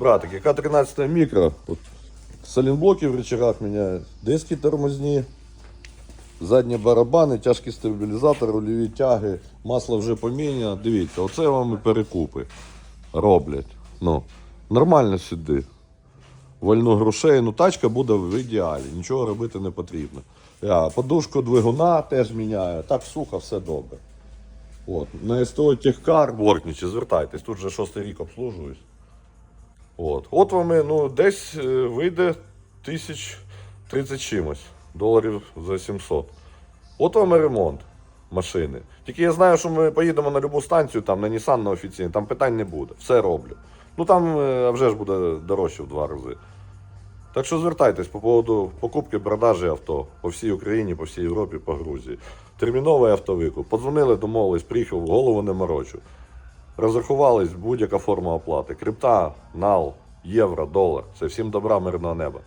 Братики, К-13 мікро. От, Салінблоки в речагах міняють, диски тормозні, задні барабани, тяжкі стабілізатори, рульові тяги, масло вже поміняно. Дивіться, оце вам і перекупи роблять. Ну, нормально сюди. Вольну грошей, ну тачка буде в ідеалі, нічого робити не потрібно. Я подушку двигуна теж міняю, так сухо, все добре. От. На СТО Техкар, Бортничі, звертайтесь, тут вже шостий рік обслужуюсь. От. От вам ну, десь е, вийде тисяч 30 чимось доларів за 700. От вам і ремонт машини. Тільки я знаю, що ми поїдемо на любу станцію, там, на Nissan на офіційний, там питань не буде. Все роблю. Ну там е, вже ж буде дорожче в два рази. Так що звертайтесь по поводу покупки, продажі авто по всій Україні, по всій Європі, по Грузії. Терміновий автовикуп. Подзвонили, домовились, приїхав, голову не морочу. Розрахувались будь-яка форма оплати. Крипта, нал, євро, долар. Це всім добра, мирного неба.